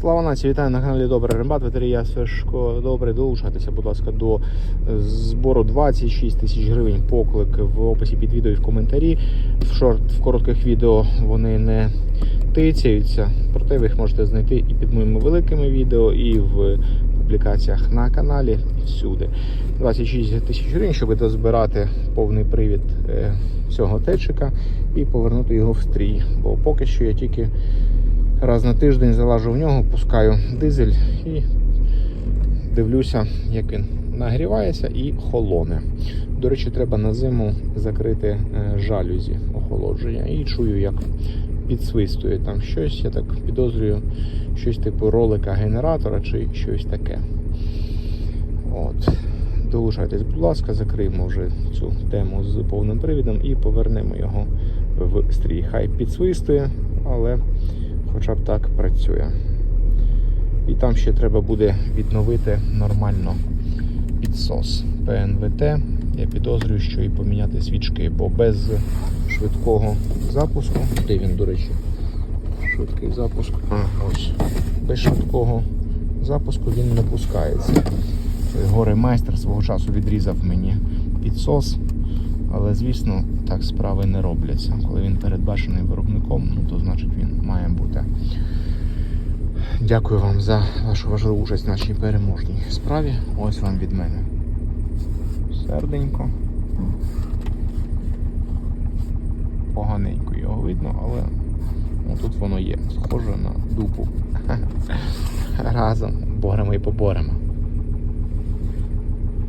Слава нації, вітаю на каналі Добрий Рембат, ветерія Сашко. Добре, долучайтеся, будь ласка, до е, збору 26 тисяч гривень поклик в описі під відео і в коментарі. В шорт, в коротких відео вони не тицяються, проте ви їх можете знайти і під моїми великими відео, і в публікаціях на каналі, і всюди. 26 тисяч гривень, щоб дозбирати повний привід е, цього течика і повернути його в стрій. Бо поки що я тільки раз на тиждень залажу в нього, пускаю дизель і дивлюся, як він нагрівається і холоне. До речі, треба на зиму закрити е, жалюзі охолодження і чую, як підсвистує там щось. Я так підозрюю, щось типу ролика генератора чи щось таке. От. Долучайтесь, будь ласка, закриємо вже цю тему з повним привідом і повернемо його в стрій. Хай підсвистує, але хоча б так працює. І там ще треба буде відновити нормально підсос ПНВТ. Я підозрюю, що і поміняти свічки, бо без швидкого запуску, де він, до речі, швидкий запуск, а, ось, без швидкого запуску він не пускається. Горе майстер свого часу відрізав мені підсос, але звісно так справи не робляться. Коли він передбачений виробником, ну то значить він має бути. Дякую вам за вашу важливу участь в нашій переможній справі. Ось вам від мене. Серденько. Поганенько його видно, але ну, тут воно є. Схоже на дупу. Разом боремо і поборемо.